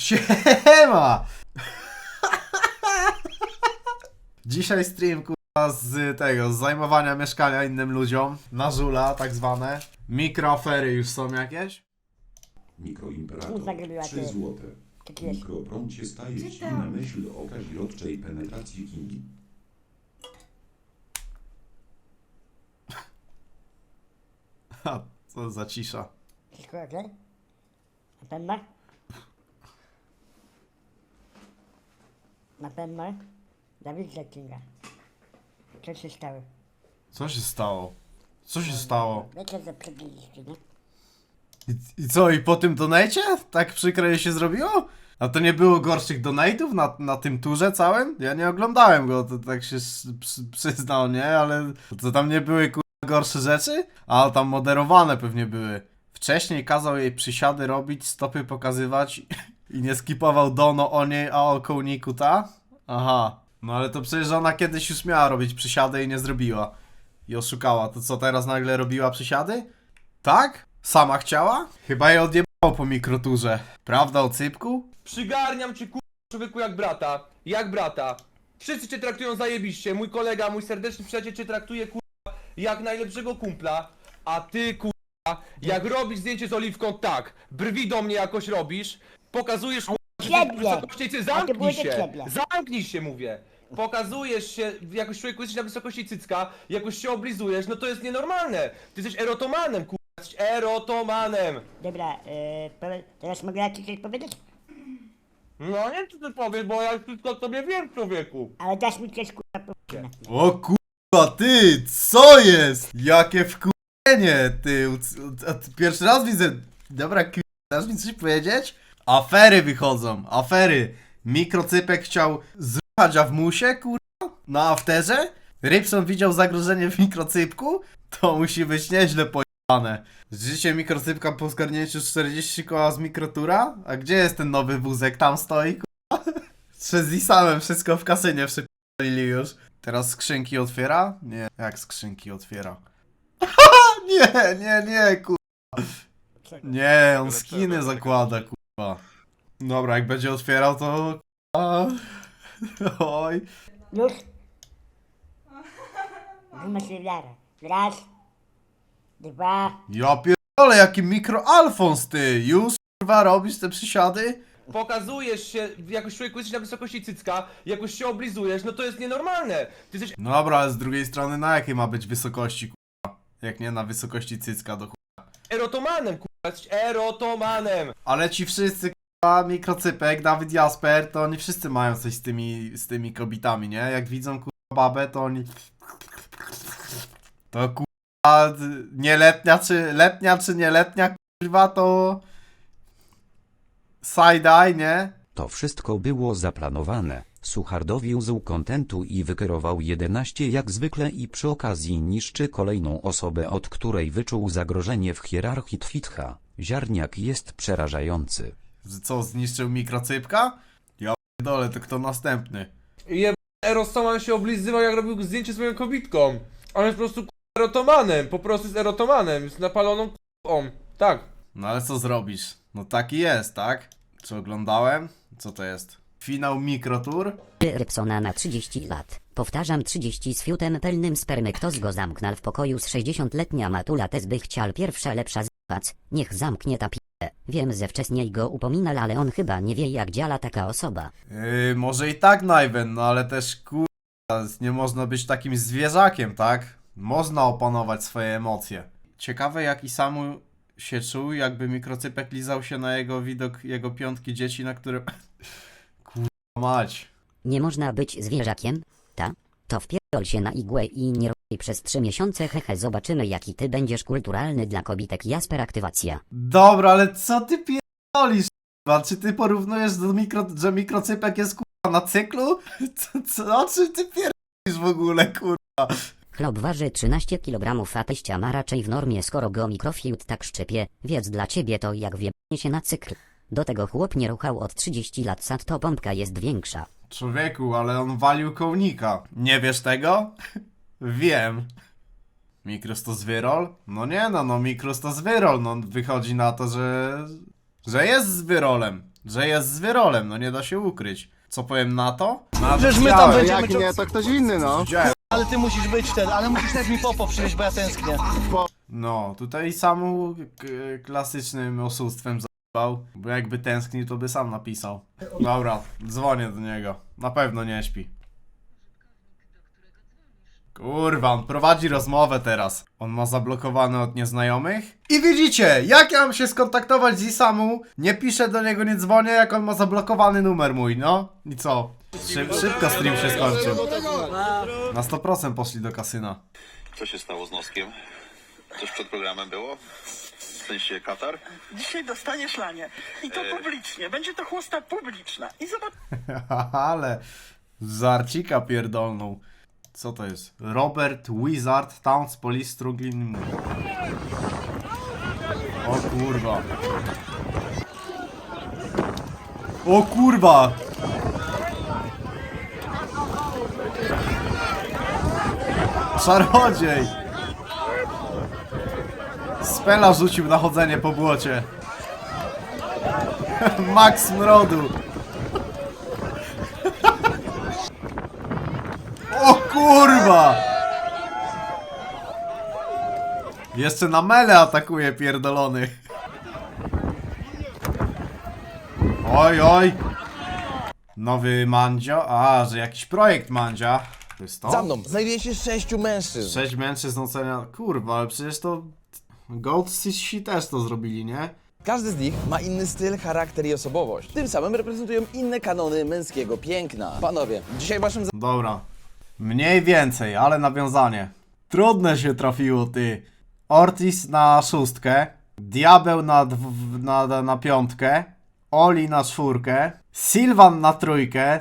Siema! Dzisiaj stream kurwa z tego, z zajmowania mieszkania innym ludziom, na żula tak zwane. Mikroafery już są jakieś? Mikroimperator. Grywa, 3 ty. złote. Tak jest. Mikroprącie staje ci na myśl o kazirodczej penetracji Kingi. Ha, co za cisza. Wszystko okej? Na pewno? Na pewno? Dawid zaczyna. Co się stało? Co się stało? Co się stało? Wiecie, że przebiliście, nie? I, I co, i po tym donajcie? Tak przykro jej się zrobiło? A to nie było gorszych donate'ów na, na tym turze całym? Ja nie oglądałem go, to tak się przy- przyznał, nie? Ale to tam nie były kurwa gorsze rzeczy? A tam moderowane pewnie były. Wcześniej kazał jej przysiady robić, stopy pokazywać i nie skipował Dono o niej, a o kołniku ta? Aha. No ale to przecież ona kiedyś już miała robić przysiady i nie zrobiła. I oszukała. To co, teraz nagle robiła przysiady? Tak? Sama chciała? Chyba je odjebało po mikroturze. Prawda o cypku? Przygarniam cię kur... człowieku jak brata. Jak brata. Wszyscy cię traktują zajebiście. Mój kolega, mój serdeczny przyjaciel cię traktuje kur... jak najlepszego kumpla. A ty kur... jak robisz zdjęcie z oliwką tak, brwi do mnie jakoś robisz, pokazujesz że ty Ciebie. na wysokości... Ty A to zamknij się! ciebie. Zamknij się mówię! Pokazujesz się, jakoś człowieku jesteś na wysokości cycka, jakoś się oblizujesz, no to jest nienormalne! Ty jesteś erotomanem, kur... Jesteś erotomanem! Dobra, yy, powie- teraz mogę ja ci coś powiedzieć? No nie co ty powiesz, bo ja wszystko sobie wiem, człowieku. Ale dasz mi coś kurwa powiedzieć. O kurwa, ty! Co jest? Jakie wkurzenie, ty! U- a ty Pierwszy raz widzę... Dobra, kurwa, dasz mi coś powiedzieć? Afery wychodzą, afery. Mikrocypek chciał zruchać Awmusie, kurwa? Na afterze? Rybson widział zagrożenie w mikrocypku? To musi być nieźle pojebane. Życie mikrocypka po zgarnięciu 40 koła z mikrotura? A gdzie jest ten nowy wózek? Tam stoi, kurwa? Przez Isamem wszystko w kasynie przypalili już. Teraz skrzynki otwiera? Nie, jak skrzynki otwiera? nie, nie, nie, kurwa. Nie, on skiny zakłada, kurwa. Dobra, jak będzie otwierał, to... kurwa. Oj. Już? Wymyśl wiarę. Raz. Dwa. Ja pierdolę, jaki mikro Alfons ty! Już, kurwa, robisz te przysiady? Pokazujesz się, jakoś człowieku jesteś na wysokości cycka, jakoś się oblizujesz, no to jest nienormalne. Ty jesteś No dobra, ale z drugiej strony na jakiej ma być wysokości, kurwa? Jak nie na wysokości cycka do. Erotomanem, kurwa, jesteś erotomanem. Ale ci wszyscy, kurwa, mikrocypek, Dawid Jasper, to oni wszyscy mają coś z tymi, z tymi kobietami, nie? Jak widzą, kurwa, babę, to oni... To, kurwa, nieletnia czy... letnia czy nieletnia, kurwa, to... Side-eye, nie? To wszystko było zaplanowane. Suchar dowiózł kontentu i wykierował 11 jak zwykle i przy okazji niszczy kolejną osobę, od której wyczuł zagrożenie w hierarchii Twitcha. Ziarniak jest przerażający. Co, zniszczył mikrocypka? Ja dole, to kto następny? Je erotoman się oblizywał, jak robił zdjęcie z moją kobitką. On jest po prostu erotomanem, po prostu jest erotomanem, jest napaloną kurwą. Tak. No ale co zrobisz? No taki jest, tak? Czy oglądałem? Co to jest? Finał mikrotur? Rybsona na 30 lat. Powtarzam 30 z fiutem pełnym spermy. Ktoś go zamknął w pokoju z 60-letnia matula też by chciał pierwsza lepsza z***ać. Niech zamknie ta p***e. Wiem, że wcześniej go upominał, ale on chyba nie wie jak działa taka osoba. Yy, może i tak Najwen, no ale też kurwa, nie można być takim zwierzakiem, tak? Można opanować swoje emocje. Ciekawe jak Isamu się czuł, jakby mikrocypek lizał się na jego widok, jego piątki dzieci, na które... Mać. Nie można być zwierzakiem? Ta? To wpierdol się na igłę i nie robi przez 3 miesiące hehe zobaczymy jaki ty będziesz kulturalny dla kobitek Jasper aktywacja. Dobra, ale co ty pierdolisz, kurwa? Czy ty porównujesz do mikro, że mikrocypek jest kurwa na cyklu? Co, co, o czym ty pierdolisz w ogóle, kurwa? Chlop waży 13 kg, a teścia ma raczej w normie skoro go mikrofiut tak szczypie, więc dla ciebie to jak wiebnie się na cykl. Do tego chłop nie ruchał od 30 lat, sad to pompka jest większa. Człowieku, ale on walił kołnika. Nie wiesz tego? Wiem. Mikros to zwyrol? No nie no, no Mikros to zwyrol. No wychodzi na to, że... że jest zwyrolem. Że jest zwyrolem, no nie da się ukryć. Co powiem na to? Na Przecież my tam będziemy... Jak nie, to ktoś inny, no. Ale ty musisz być ten, ale musisz też mi popo przywieźć, bo ja tęsknię. No, tutaj samu k- klasycznym oszustwem zajebał, bo jakby tęsknił, to by sam napisał. Dobra, dzwonię do niego. Na pewno nie śpi. Kurwa, on prowadzi rozmowę teraz. On ma zablokowane od nieznajomych. I widzicie, jak ja mam się skontaktować z Isamu? Nie piszę do niego, nie dzwonię, jak on ma zablokowany numer mój, no. I co? Szyb, szybko stream się skończył. Na 100% poszli do kasyna. Co się stało z noskiem? Coś przed programem było? Sensie Katar? Dzisiaj dostaniesz lanie. I to publicznie. Będzie to chłosta publiczna. I zobacz. Ale żarcika pierdolną. Co to jest? Robert Wizard Towns Police Struggling O kurwa. O kurwa! Czarodziej! Spela rzucił na chodzenie po błocie. Max Mrodu. O kurwa! Jeszcze na mele atakuje pierdolony. Oj, oj. Nowy Mandzio? A, że jakiś projekt Mandzia. To jest to? Za mną znajduje się sześciu mężczyzn. Sześć mężczyzn ocenia... Kurwa, ale przecież to... Gold Sisi też to zrobili, nie? Każdy z nich ma inny styl, charakter i osobowość. Tym samym reprezentują inne kanony męskiego piękna. Panowie, dzisiaj waszym Dobra. Mniej więcej, ale nawiązanie. Trudne się trafiło, ty. Ortiz na szóstkę, Diabeł na, dw- na, na, piątkę, Oli na czwórkę, Sylvan na trójkę.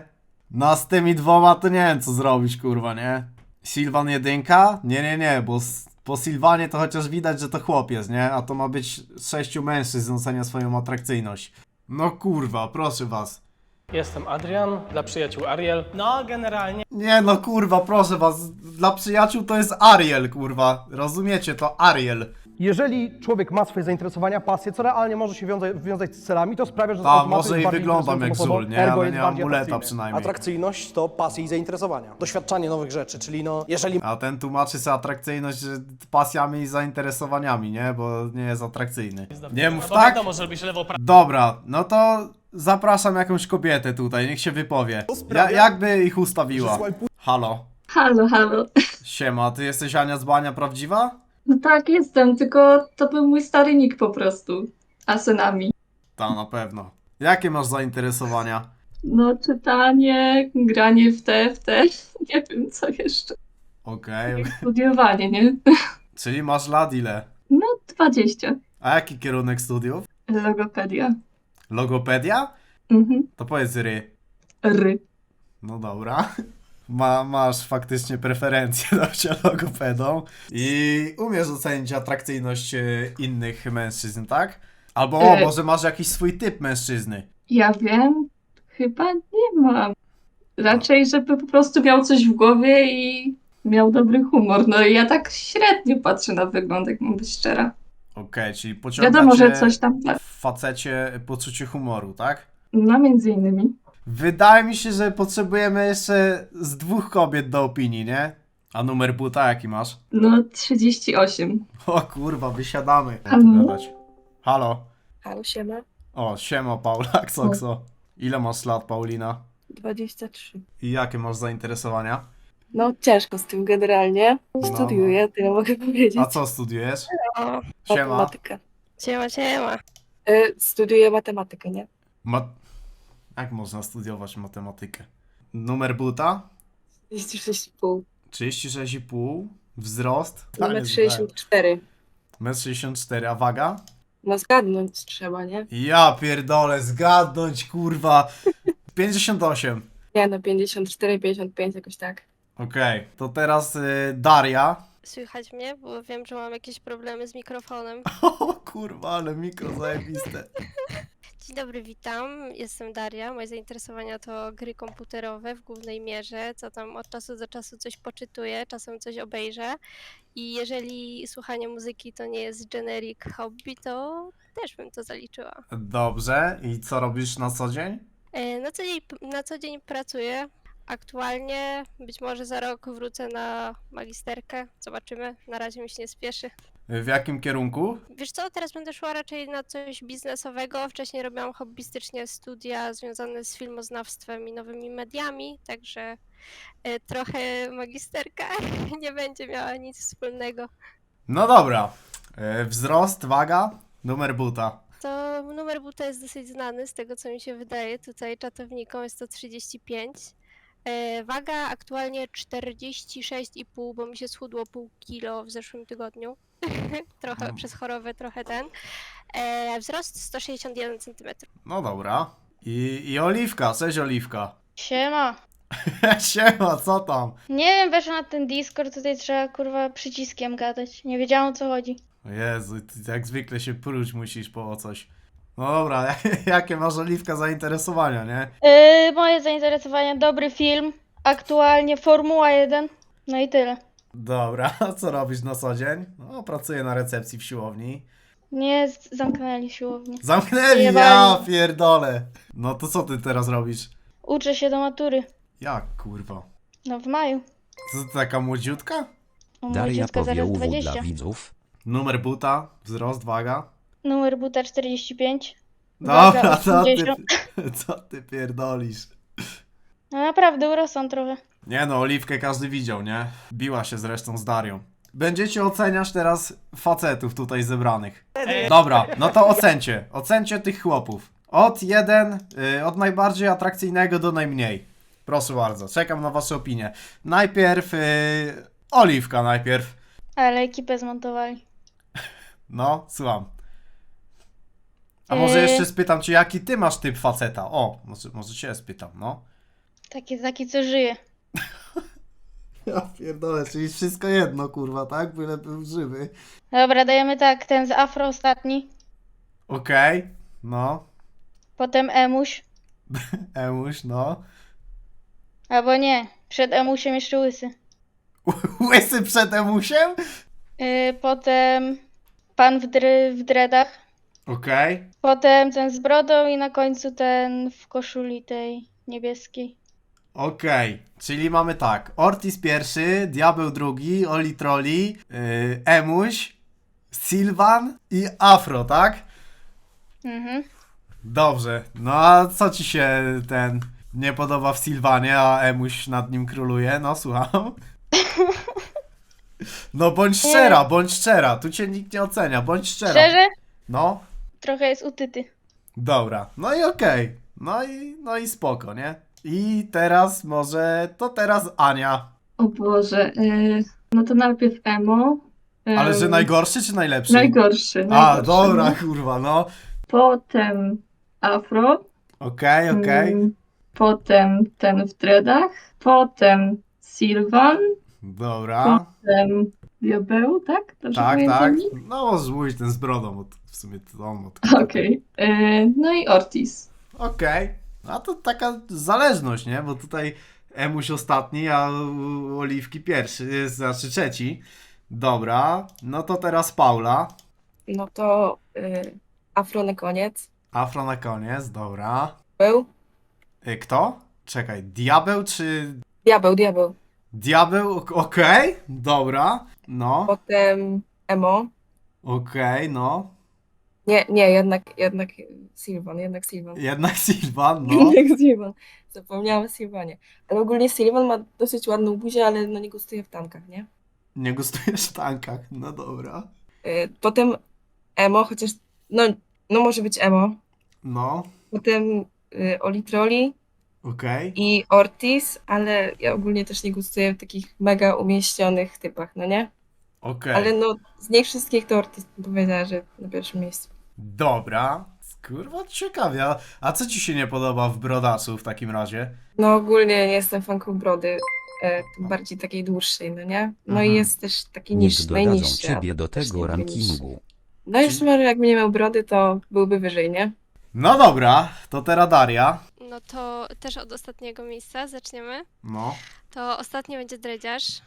No a z tymi dwoma to nie wiem co zrobić, kurwa, nie? Sylvan jedynka? Nie, nie, nie, bo s- po Sylwanie to chociaż widać, że to chłopiec, nie? A to ma być sześciu mężczyzn ocenia swoją atrakcyjność. No kurwa, proszę was. Jestem Adrian, dla przyjaciół Ariel. No, generalnie Nie no kurwa, proszę was, dla przyjaciół to jest Ariel, kurwa. Rozumiecie, to Ariel. Jeżeli człowiek ma swoje zainteresowania, pasje, co realnie może się wiązać, wiązać z celami, to sprawia, że z A, automatu może i bardziej wyglądam jak interesującą żul, osobą, nie? ergo Ale jest nie mam bardziej muleta atrakcyjny. przynajmniej. Atrakcyjność to pasje i zainteresowania. Doświadczanie nowych rzeczy, czyli no, jeżeli A ten tłumaczy sobie atrakcyjność że pasjami i zainteresowaniami, nie? Bo nie jest atrakcyjny. Nie mów bo tak? wiadomo, że robisz lewo prawo. Dobra, no to zapraszam jakąś kobietę tutaj, niech się wypowie. Ja, jakby ich ustawiła? Halo, Halo, halo. siema, ty jesteś Ania z Bania prawdziwa? No tak, jestem, tylko to był mój stary nick po prostu. Asenami. Ta, na pewno. Jakie masz zainteresowania? No, czytanie, granie w te, w te. Nie wiem, co jeszcze. Okej, Studiowanie, nie? czyli masz lat ile? No, 20. A jaki kierunek studiów? Logopedia. Logopedia? Mhm. To powiedz ry. Ry. No dobra. Ma, masz faktycznie preferencje do bycia logopedą i umiesz ocenić atrakcyjność e, innych mężczyzn, tak? Albo o, E. może masz jakiś swój typ mężczyzny. Ja wiem, chyba nie mam. Raczej, żeby po prostu miał coś w głowie i miał dobry humor. No i ja tak średnio patrzę na wygląd, jak mam być szczera. Okej, czyli pociąga Wiadomo, że coś tam tak. w facecie poczucie humoru, tak? No, między innymi. Wydaje mi się, że potrzebujemy jeszcze z dwóch kobiet do opinii, nie? A numer buta jaki masz? No, 38. O kurwa, wysiadamy. Halo? Gadać. Halo. Halo, siema. O, siema Paula, Ksokso. Ile masz lat, Paulina? 23. I jakie masz zainteresowania? No, ciężko z tym generalnie. Studiuję, tyle mogę powiedzieć. A co studiujesz? Siema. Siema, siema. Y, studiuję matematykę, nie? Ma... Jak można studiować matematykę? Numer buta? 36,5. 36,5. Wzrost? Numer 64. 1,64 a waga? No zgadnąć trzeba, nie? Ja pierdolę, zgadnąć, kurwa. 58. Nie no, 54, 55 jakoś tak. Okej, to teraz y, Daria. Słychać mnie, bo wiem, że mam jakieś problemy z mikrofonem. O kurwa, ale mikro zajebiste. Dzień dobry, witam. Jestem Daria. Moje zainteresowania to gry komputerowe w głównej mierze, co tam od czasu do czasu coś poczytuję, czasem coś obejrzę. I jeżeli słuchanie muzyki to nie jest generic hobby, to też bym to zaliczyła. Dobrze, i co robisz na co dzień? E, Na co dzień, na co dzień pracuję. Aktualnie być może za rok wrócę na magisterkę. Zobaczymy. Na razie mi się nie spieszy. W jakim kierunku? Wiesz co, teraz będę szła raczej na coś biznesowego. Wcześniej robiłam hobbystycznie studia związane z filmoznawstwem i nowymi mediami, także e, trochę magisterka nie będzie miała nic wspólnego. No dobra. E, Wzrost, waga, numer buta. To numer buta jest dosyć znany, z tego co mi się wydaje. Tutaj czatownikom jest to 35. E, waga aktualnie 46,5, bo mi się schudło pół kilo w zeszłym tygodniu. trochę Mm. przez chorobę, trochę ten. E, wzrost 161 cm. No dobra. I, i oliwka, cześć oliwka. Siema. Siema, co tam? Nie wiem, weszłam na ten Discord, tutaj trzeba kurwa przyciskiem gadać. Nie wiedziałam o co chodzi. O Jezu, ty jak zwykle się próć musisz po coś. No dobra, jakie masz oliwka zainteresowania, nie? Yy, moje zainteresowanie, dobry film, aktualnie Formuła 1, no i tyle. Dobra, a co robisz na co dzień? No, pracuję na recepcji w siłowni. Nie z- zamknęli siłownię. Zamknęli, ja pierdolę. No to co ty teraz robisz? Uczę się do matury, Jak kurwa? no w maju. Co ty taka młodziutka? Daria dziecka powie zaraz uwu 20. dla widzów. Numer buta, wzrost, waga. Numer buta 45. Dobra, Waga co ty, 80. co ty pierdolisz? No naprawdę urosłam trochę. Nie no, Oliwkę każdy widział, nie? Biła się zresztą z Darią. Będziecie oceniać teraz facetów tutaj zebranych. Dobra, no to ocencie. Ocencie tych chłopów. Od jeden, y, od najbardziej atrakcyjnego do najmniej. Proszę bardzo, czekam na wasze opinie. Najpierw y, Oliwka najpierw. Ale ekipę zmontowali. No, słucham. A może Y. jeszcze spytam cię, jaki ty masz typ faceta? O, może, może cię spytam, no. Taki, taki co żyje. Ja pierdolę, czyli wszystko jedno, kurwa, tak? Byle był żywy. Dobra, dajemy tak, ten z afro ostatni. Okej, no. Potem Emuś. Emuś, no. Albo nie, przed Emusiem jeszcze Łysy. Łysy przed Emusiem? Yy, potem pan w, dre, w dreadach. Okej. Potem ten z brodą i na końcu ten w koszuli tej niebieskiej. Okej, czyli mamy tak. Ortiz pierwszy, Diabeł drugi, Oli Trolli, yy, Emuś, Sylvan i Afro, tak? Mhm. Dobrze. No a co ci się ten nie podoba w Sylwanie, a Emuś nad nim króluje? No słucham. No bądź szczera, bądź szczera. Tu cię nikt nie ocenia, bądź szczera. Szczerze? No. Trochę jest utyty. Dobra, no i okej. No i no i spoko, nie? I teraz może to teraz Ania. O Boże, no to najpierw emo. Ale że najgorszy czy najlepszy? Najgorszy. A, dobra, kurwa, no. Potem afro. Okej, okej. Mm, Potem ten w dreadach. Potem Sylvan. Dobra. Potem diabeł, tak? Dobrze Tak, tak. pamiętam? No, może mówić ten z brodą, bo to w sumie to on od... Okej. E, No i Ortiz. Okej. A to taka zależność, nie? Bo tutaj Emuś ostatni, a Oliwki pierwszy, y, znaczy trzeci. Dobra, no to teraz Paula. No to y, afro na koniec. Afro na koniec, dobra. Był? Y, Kto? Czekaj, diabeł czy... Diabeł, diabeł. Diabeł, ok- okej, dobra. No, Potem emo. okej, no. Nie, nie, jednak, jednak Sylvan, jednak Sylvan. Jednak Sylvan, no. Jak Sylvan. Zapomniałam o Sylvanie. Ale ogólnie Sylvan ma dosyć ładną buzię, ale no nie gustuje w tankach, nie? Nie gustujesz w tankach, no dobra. Y, Potem emo, chociaż no, no może być emo. No, Potem y, Olitroli okej. i Ortiz, ale ja ogólnie też nie gustuję w takich mega umieścionych typach, no nie? Okej. Ale no z nich wszystkich to Ortiz bym powiedziała, że na pierwszym miejscu. Dobra. Kurwa, ciekawie. A, co ci się nie podoba w brodaczu w takim razie? No ogólnie nie jestem fanką brody, e, tym bardziej takiej dłuższej, no nie? No Mhm. i jest też taki Niech niż, dodadzą najniższy. ciebie do tego najniższy. rankingu. No już może jakby nie miał brody, to byłby wyżej, nie? No dobra, to teraz Daria. No to też od ostatniego miejsca zaczniemy. No. To ostatni będzie dredziarz.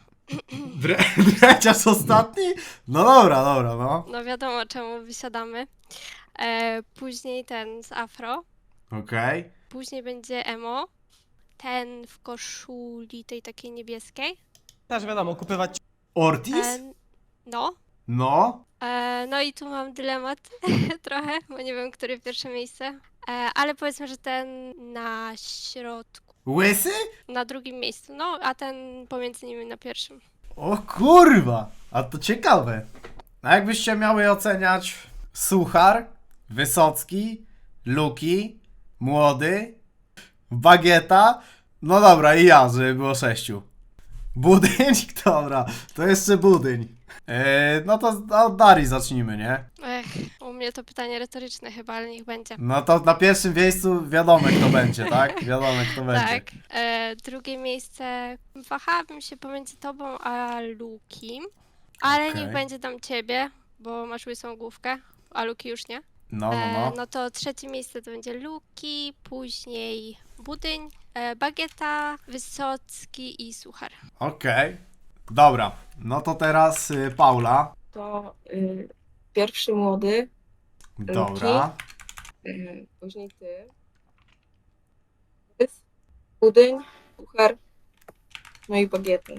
Dre dreciarz ostatni? No dobra, dobra, no. No wiadomo czemu wysiadamy. E, później ten z afro. Okej. Później będzie emo. Ten w koszuli tej takiej niebieskiej. Też wiadomo, kupywać Ortiz? E, no. No. E, no i tu mam dylemat trochę, bo nie wiem, które pierwsze miejsce. E, ale powiedzmy, że ten na środku. Łysy? Na drugim miejscu, no, a ten pomiędzy nimi na pierwszym. O kurwa! A to ciekawe. A jakbyście miały oceniać Suchar, Wysocki, Luki, Młody, Bagieta, no dobra i ja, żeby było sześciu. Budyń? Dobra, to jeszcze budyń. Eee, no to od Darii zacznijmy, nie? Ech, u mnie to pytanie retoryczne chyba, ale niech będzie. No to na pierwszym miejscu wiadomo kto będzie, tak? Wiadomo kto będzie. Tak. E, drugie miejsce wahałabym się pomiędzy tobą a Luki, ale Okej. niech będzie tam ciebie, bo masz łysą główkę, a Luki już nie. No, no, E, no. no to trzecie miejsce to będzie Luki, później Budyń, e, Bagieta, Wysocki i Suchar. Okej. Dobra, no to teraz y, Paula. To y, pierwszy młody, Dobra. y, później ty, Rys, budyń, puchar, no i bagieta.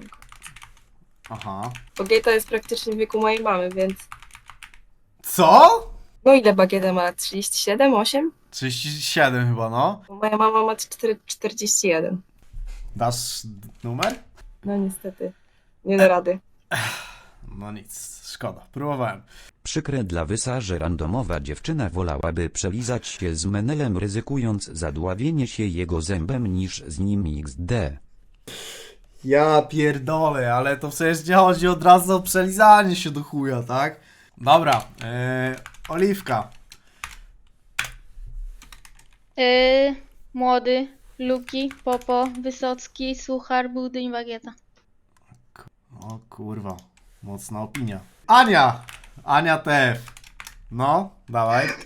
Aha. Bagieta jest praktycznie w wieku mojej mamy, więc Co? no ile bagieta ma? 37, 8? 37 chyba, no. Bo Moja mama ma 4, 41. Dasz numer? No niestety, nie da rady. No nic, szkoda. Próbowałem. Przykre dla Wysa, że randomowa dziewczyna wolałaby przelizać się z Menelem ryzykując zadławienie się jego zębem niż z nim XD. Ja pierdolę, ale to przecież nie chodzi od razu o przelizanie się do chuja, tak? Dobra, yy, Oliwka. Yy, młody, Luki, Popo, Wysocki, Suchar, Budyń, Bagieta. O kurwa, mocna opinia. Ania! Ania TF. No, dawaj.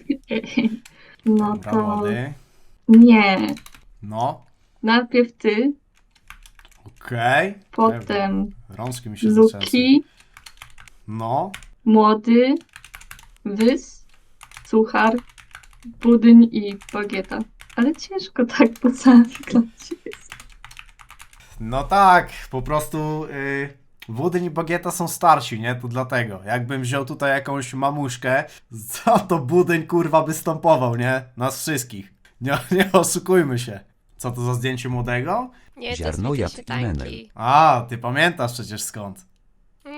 No Dobra, młody. nie. No, Najpierw ty, okej. Rączki mi się zaczęły. No, młody, wys, suchar, budyń i bagieta. Ale ciężko tak po całym klasie. No tak, po prostu yy, Wudyń i Bagieta są starsi, nie? To dlatego. Jakbym wziął tutaj jakąś mamuszkę, co to Budyń kurwa by stąpował, nie? Nas wszystkich. Nie, nie oszukujmy się. Co to za zdjęcie młodego? Nie, to Ziarnojad jest i Menel. tańki. A, ty pamiętasz przecież skąd.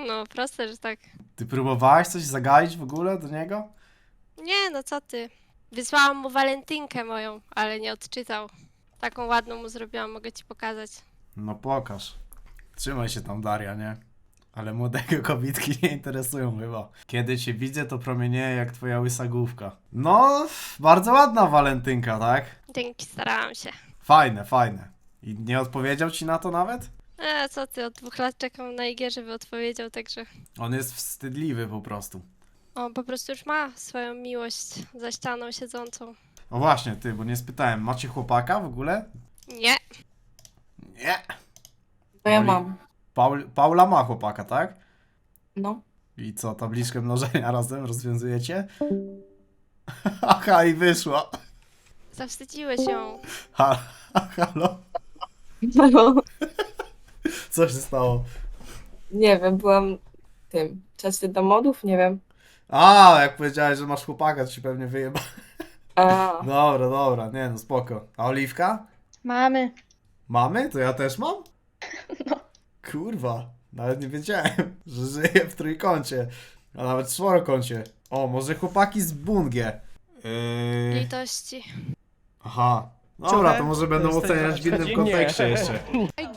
No, proste, że tak. Ty próbowałeś coś zagaić w ogóle do niego? Nie, no co ty. Wysłałam mu walentynkę moją, ale nie odczytał. Taką ładną mu zrobiłam, mogę ci pokazać. No pokaż. Trzymaj się tam Daria, nie? Ale młodego kobitki nie interesują chyba. Kiedy cię widzę, to promienieje jak twoja łysa główka. No, bardzo ładna walentynka, tak? Dzięki, starałam się. Fajne, fajne. I nie odpowiedział ci na to nawet? E, co ty, od dwóch lat czekam na IG, żeby odpowiedział, także... On jest wstydliwy po prostu. On po prostu już ma swoją miłość za ścianą siedzącą. O właśnie, ty, bo nie spytałem, macie chłopaka w ogóle? Nie, Nie. To ja mam. Paul, Paula ma chłopaka, tak? No. I co, tabliczkę mnożenia razem rozwiązujecie? Aha, i wyszło. zawstydziłeś ją. Ha, halo? No, Co się stało? nie wiem, byłam tym, czasy do modów, nie wiem. A, jak powiedziałeś, że masz chłopaka, to ci pewnie wyjeba. A, Dobra, dobra, nie no, spoko. A Oliwka? Mamy. Mamy? To ja też mam? Kurwa, nawet nie wiedziałem, że żyję w trójkącie, a nawet w czworokącie. O, może chłopaki z Bungie. Yy... Litości. Aha. Dobra, to może będą oceniać w innym kontekście jeszcze.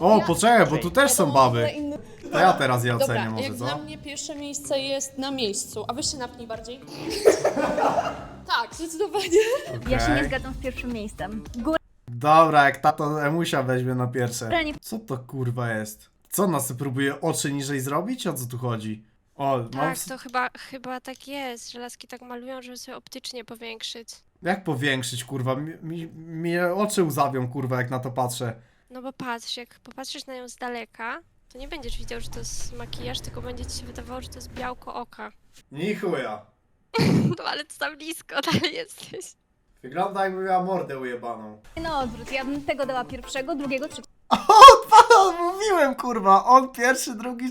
O, poczekaj, bo tu też są baby. To ja teraz je ocenię może, co? mnie pierwsze miejsce jest na miejscu, a weź się napnij bardziej. tak, zdecydowanie. Okej. zgadzam z pierwszym miejscem. Dobra, jak tato Emusia weźmie na pierwsze. Co to kurwa jest? Co nas próbuje oczy niżej zrobić? O co tu chodzi? O, mam... Tak, s- to chyba, chyba tak jest, że laski tak malują, żeby sobie optycznie powiększyć. Jak powiększyć, kurwa? Mi, mi, oczy łzawią, kurwa, jak na to patrzę. No bo patrz, jak popatrzysz na nią z daleka, to nie będziesz widział, że to jest makijaż, tylko będzie ci się wydawało, że to jest białko oka. Ni chuja. No ale to tam blisko dalej jesteś. Wygląda jakby miała mordę ujebaną. No odwrót, ja bym tego dała pierwszego, drugiego, O, mówiłem, kurwa, on pierwszy, drugi...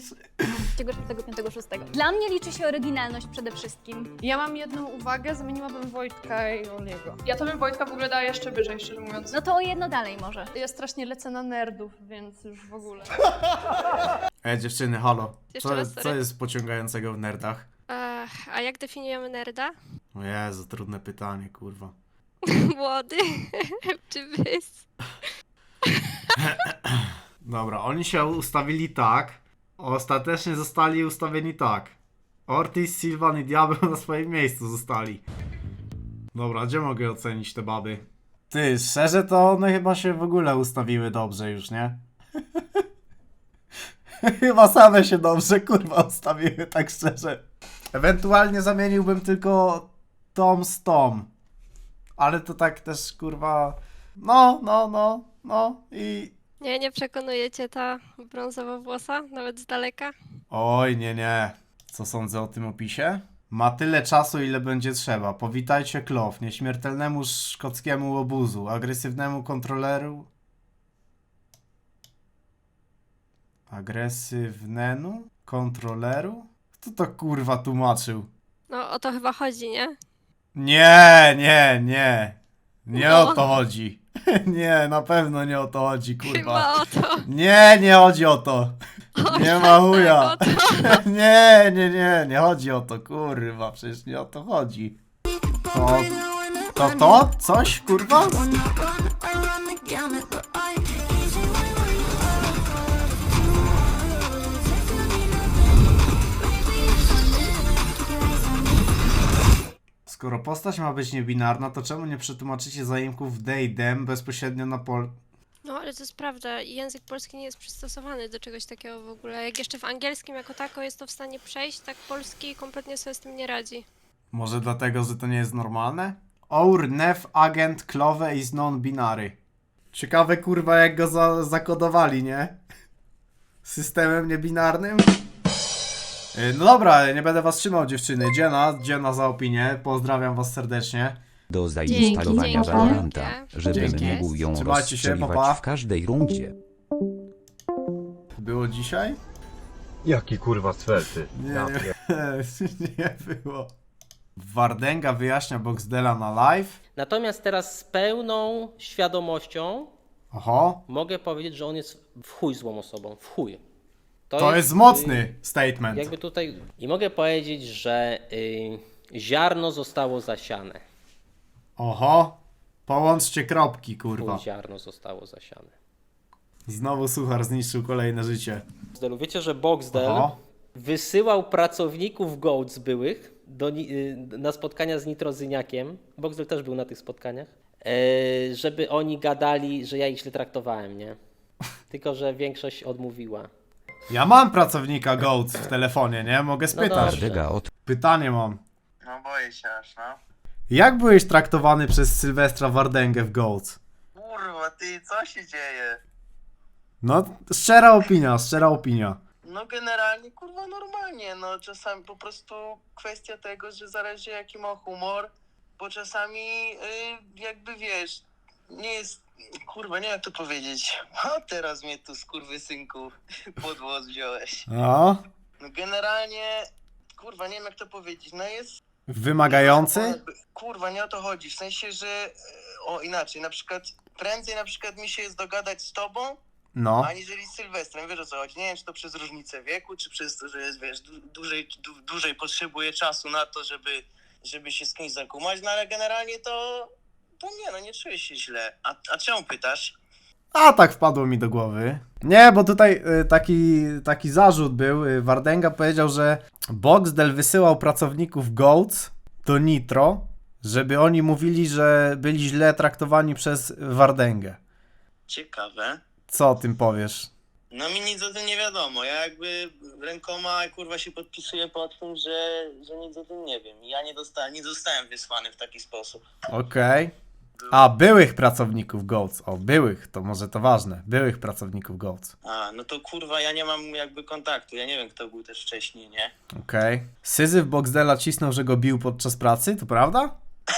trzeciego, czwartego, piątego, szóstego. Dla mnie liczy się oryginalność przede wszystkim. Ja mam jedną uwagę, zamieniłabym Wojtka i Oliego. Ja to bym Wojtka w ogóle dała jeszcze wyżej, szczerze mówiąc. No to o jedno dalej może. Ja strasznie lecę na nerdów, więc już w ogóle. Ej, dziewczyny, halo. Jeszcze Co, raz, co sorry. jest pociągającego w nerdach? Ech, a jak definiujemy nerda? O Jezu, trudne pytanie, kurwa. Młody czy wys? Dobra, oni się ustawili tak. Ostatecznie zostali ustawieni tak. Ortiz, Sylvan i Diabeł na swoim miejscu zostali. Dobra, gdzie mogę ocenić te baby? Ty, szczerze to one chyba się w ogóle ustawiły dobrze już, nie? chyba same się dobrze, kurwa, ustawiły, tak szczerze. Ewentualnie zamieniłbym tylko Tom z Tom. Ale to tak też, kurwa... No, no, no, no i Nie, nie przekonuje cię ta brązowa włosa, nawet z daleka? Oj, nie, nie. Co sądzę o tym opisie? Ma tyle czasu, ile będzie trzeba. Powitajcie Klow, nieśmiertelnemu szkockiemu obuzu, agresywnemu kontroleru. Agresywnemu kontroleru? Kto to kurwa tłumaczył? No o to chyba chodzi, nie? Nie, nie, nie. Nie No. o to chodzi. nie, na pewno nie o to chodzi, kurwa. Chyba o to. Nie, nie chodzi o to. O, Nie ma chuja. o to. nie, nie, nie, nie chodzi o to, kurwa, przecież nie o to chodzi. To, to, to? Coś, kurwa? Skoro postać ma być niebinarna, to czemu nie przetłumaczycie zaimków they, them bezpośrednio na pol... No ale to jest prawda, język polski nie jest przystosowany do czegoś takiego w ogóle. Jak jeszcze w angielskim jako tako jest to w stanie przejść, tak polski kompletnie sobie z tym nie radzi. Może dlatego, że to nie jest normalne? Our nef agent Clove is non-binary. Ciekawe kurwa jak go za zakodowali, nie? Systemem niebinarnym? Yy, No dobra, nie będę was trzymał dziewczyny. Dziena, dziena za opinię. Pozdrawiam was serdecznie. Do zainstalowania dzięki. Valoranta, żebym Dzięki. mógł ją Trzymajcie się, pa, w każdej rundzie. Było dzisiaj? Jaki kurwa sfelty. Nie, Ja nie, nie było. Wardenga wyjaśnia Boxdela na live. Natomiast teraz z pełną świadomością Oho, mogę powiedzieć, że on jest w chuj złą osobą. W chuj. To jest mocny statement. Jakby tutaj. I mogę powiedzieć, że y, ziarno zostało zasiane. Oho, połączcie kropki, kurwa. Ziarno zostało zasiane. Znowu suchar zniszczył kolejne życie. Boxdelu, Wiecie, że Boxdel Oho. wysyłał pracowników Goats byłych do, ni- y, na spotkania z Nitrozyniakiem. Boxdel też był na tych spotkaniach. e, żeby oni gadali, że ja ich źle traktowałem, nie? Tylko, że większość odmówiła. Ja mam pracownika Goats w telefonie, nie? Mogę spytać. dobrze. Wardega od Pytanie mam. No boję się aż, no. Jak byłeś traktowany przez Sylwestra Wardęgę w Goats? Kurwa, ty, co się dzieje? No, szczera opinia, szczera opinia. No generalnie kurwa normalnie, no czasami po prostu kwestia tego, że zależy jaki ma humor, bo czasami y, jakby wiesz, nie jest, kurwa nie wiem jak to powiedzieć, a teraz mnie tu skurwysynku pod włos wziąłeś. No, No generalnie, kurwa nie wiem jak to powiedzieć, no jest wymagający? Kurwa, nie o to chodzi. W sensie, że e, o inaczej, na przykład prędzej na przykład mi się jest dogadać z tobą, No. aniżeli z Sylwestrem. Wiesz o co chodzi? Nie wiem, czy to przez różnicę wieku, czy przez to, że jest, wiesz, du- dłużej, du- dłużej potrzebuje czasu na to, żeby, żeby się z kimś zakumać, no ale generalnie to, to nie, no nie czuję się źle. A, a czemu pytasz? A tak wpadło mi do głowy. Nie, bo tutaj y, taki, taki zarzut był. Y, Wardęga powiedział, że Boxdel wysyłał pracowników Goats do Nitro, żeby oni mówili, że byli źle traktowani przez Wardęgę. Ciekawe. Co o tym powiesz? No mi nic o tym nie wiadomo. Ja jakby rękoma kurwa się podpisuję pod tym, że, że nic o tym nie wiem. Ja nie dostałem, nie zostałem wysłany w taki sposób. Okej. A, byłych pracowników GOATS. O, byłych, to może to ważne. Byłych pracowników GOATS. A, no to kurwa ja nie mam jakby kontaktu. Ja nie wiem kto był też wcześniej, nie? Okej. Syzyf Boxdela cisnął, że go bił podczas pracy, to prawda?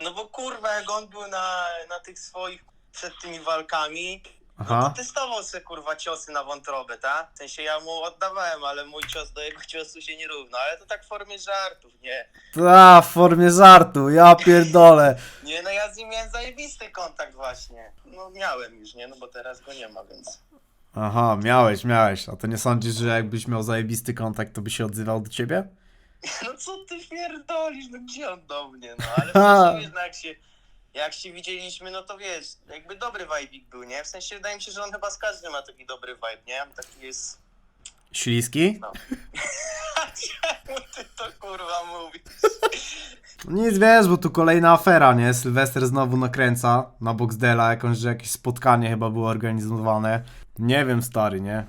No bo kurwa jak on był na, na tych swoich przed tymi walkami, Aha. to testował se kurwa ciosy na wątrobę, tak? W sensie ja mu oddawałem, ale mój cios do jego ciosu się nie równa. Ale to tak w formie żartów, nie? Ta, w formie żartu, ja pierdolę. Nie, no ja z nim miałem zajebisty kontakt właśnie. No miałem już, nie? No bo teraz go nie ma, więc... Aha, miałeś, miałeś. A to nie sądzisz, że jakbyś miał zajebisty kontakt, to by się odzywał do ciebie? No co ty pierdolisz, no gdzie on do mnie, no ale wiesz, no jak się, jak się widzieliśmy, no to wiesz, jakby dobry vibe'ik był, nie? W sensie wydaje mi się, że on chyba z każdym ma taki dobry vibe, nie? Taki jest... Śliski? No. Czemu ty to kurwa mówisz? Nic wiesz, bo tu kolejna afera, nie? Sylwester znowu nakręca na Boxdela, jakąś, że jakieś spotkanie chyba było organizowane. Nie wiem, stary, nie?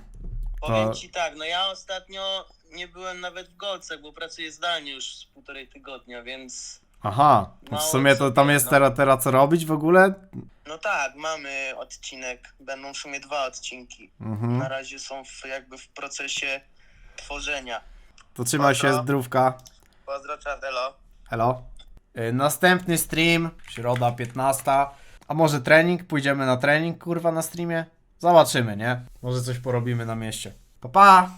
Powiem ci tak, no ja ostatnio nie byłem nawet w Golcach, bo pracuję zdalnie już z półtorej tygodnia, więc... Aha, w Mało sumie to tam jest no. teraz, teraz co robić w ogóle? No tak, mamy odcinek, będą w sumie dwa odcinki. Mhm. Na razie są w, jakby w procesie tworzenia. To trzymaj się, Pozdro. zdrówka. Pozdro, Czadelo. Hello. Y, Następny stream, środa 15. A może trening? Pójdziemy na trening, kurwa, na streamie? Zobaczymy, nie? Może coś porobimy na mieście. Pa, pa!